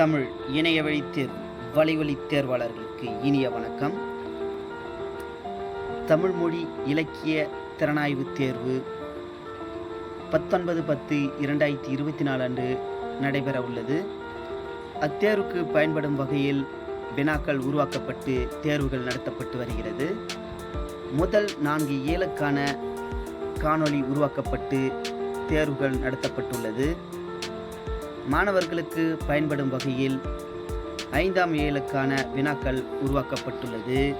தமிழ் இணைய வழி தேர்வு வலைவழி தேர்வாளர்களுக்கு இனிய வணக்கம். தமிழ் மொழி இலக்கிய திறனாய்வு தேர்வு பத்தொன்பது பத்து இரண்டாயிரத்தி இருபத்தி நாலு அன்று நடைபெற உள்ளது. அத்தேர்வுக்கு பயன்படும் வகையில் வினாக்கள் உருவாக்கப்பட்டு தேர்வுகள் நடத்தப்பட்டு வருகிறது. முதல் நான்கு ஏழுக்கான காணொளி உருவாக்கப்பட்டு தேர்வுகள் நடத்தப்பட்டுள்ளது. மாணவர்களுக்கு பயன்படும் வகையில் ஐந்தாம் ஏழுக்கான வினாக்கள் உருவாக்கப்பட்டுள்ளது.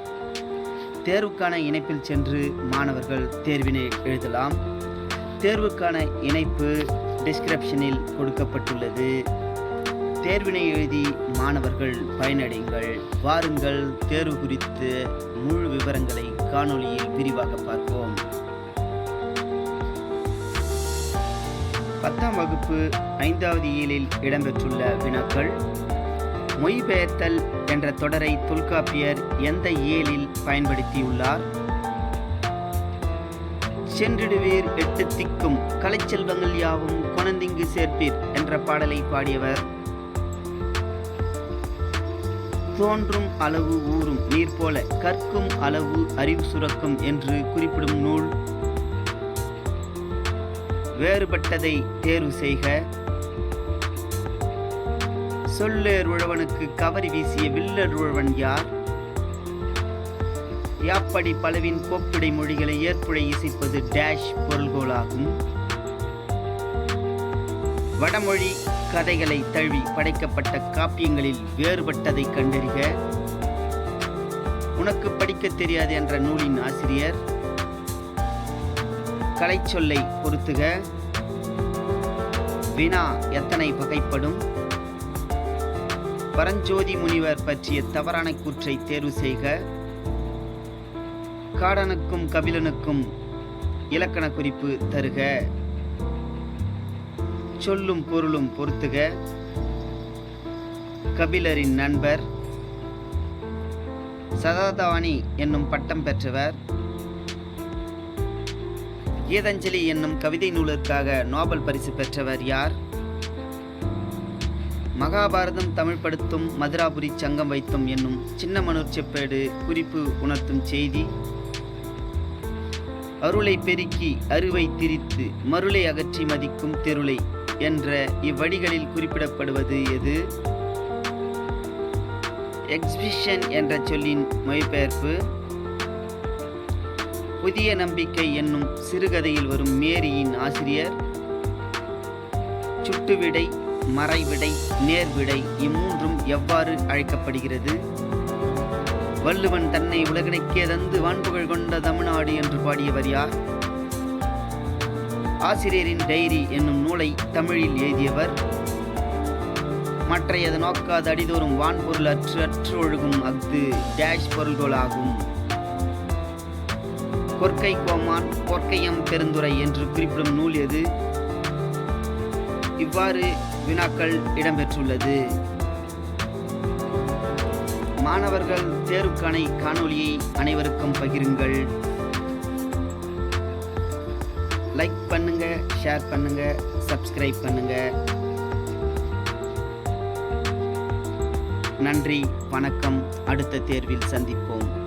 தேர்வுக்கான இணைப்பில் சென்று மாணவர்கள் தேர்வினை எழுதலாம். தேர்வுக்கான இணைப்பு டிஸ்கிரிப்ஷனில் கொடுக்கப்பட்டுள்ளது. தேர்வினை எழுதி மாணவர்கள் பயனடைங்கள். வாருங்கள் தேர்வு குறித்து முழு விவரங்களை காணொளியில் விரிவாக பார்ப்போம். பத்தாம் வகுப்பு ஐந்தாவது இயலில் இடம்பெற்றுள்ள வினாக்கள் மொழிபெயர்த்தல் என்ற தொடரை தொல்காப்பியர் எந்த இயலில் பயன்படுத்தியுள்ளார்? சென்றிடுவீர் எட்டு திக்கும் கலைச்செல்வங்கள் யாவும் கொணந்திங்கு சேர்ப்பீர் என்ற பாடலை பாடியவர். தோன்றும் அளவு ஊறும் நீர் போல கற்கும் அளவு அறிவு சுரக்கும் என்று குறிப்பிடும் நூல் வேறுபட்டதை தேர்வு செய்க. சொல்லேர் உழவனுக்கு கவரி வீசிய வில்லர் உழவன் யார்? யாப்படி பலவின் கோப்பிடை மொழிகளை ஏற்புடை இசைப்பது டேஷ் பொருள்கோளாகும் வடமொழி கதைகளை தழுவி படைக்கப்பட்ட காப்பியங்களில் வேறுபட்டதை கண்டறிக. உனக்கு படிக்கத் தெரியாது என்ற நூலின் ஆசிரியர். கலைச்சொல்லை பொருத்துக வினா எத்தனை வகைப்படும்? பரஞ்சோதி முனிவர் பற்றிய தவறான கூற்றை தேர்வு செய்க. காடனுக்கும் கபிலனுக்கும் இலக்கண குறிப்பு தருக. சொல்லும் பொருளும் பொருத்துக கபிலரின் நண்பர். சதாதாவாணி என்னும் பட்டம் பெற்றவர். கீதஞ்சலி என்னும் கவிதை நூலுக்காக நோபல் பரிசு பெற்றவர் யார்? மகாபாரதம் தமிழ்படுத்தும் மதுராபுரி சங்கம் வைத்தும் என்னும் சின்னமனூர் செப்பேடு குறிப்பு உணர்த்தும் செய்தி. அருளை பெருக்கி அருவை திரித்து மருளை அகற்றி மதிக்கும் தெருளை என்ற இவ்வடிகளில் குறிப்பிடப்படுவது எது? எக்ஸிபிஷன் என்ற சொல்லின் மொழிபெயர்ப்பு. புதிய நம்பிக்கை என்னும் சிறுகதையில் வரும் மேரியின் ஆசிரியர். சுட்டுவிடை மறைவிடை நேர்விடை இம்மூன்றும் எவ்வாறு அழைக்கப்படுகிறது? வள்ளுவன் தன்னை உலகினைக்கே தந்து வான்புகழ் கொண்ட தமிழ்நாடு என்று பாடியவர் யார்? ஆசிரியரின் டைரி என்னும் நூலை தமிழில் எழுதியவர். மற்றையது நோக்காத அடிதோறும் வான்பொருள் அற்று அற்று ஒழுகும் அஃது டேஷ் பொருள்களாகும். கொற்கை கோமான் கொற்கையம் பெருந்துரை என்று குறிப்பிடும் நூல் எது? இவ்வாறு வினாக்கள் இடம்பெற்றுள்ளது. மாணவர்கள் தேர்வுக்கான காணொளியை அனைவருக்கும் பகிருங்கள். லைக் பண்ணுங்க ஷேர் பண்ணுங்க சப்ஸ்கிரைப் பண்ணுங்க. நன்றி வணக்கம். அடுத்த தேர்வில் சந்திப்போம்.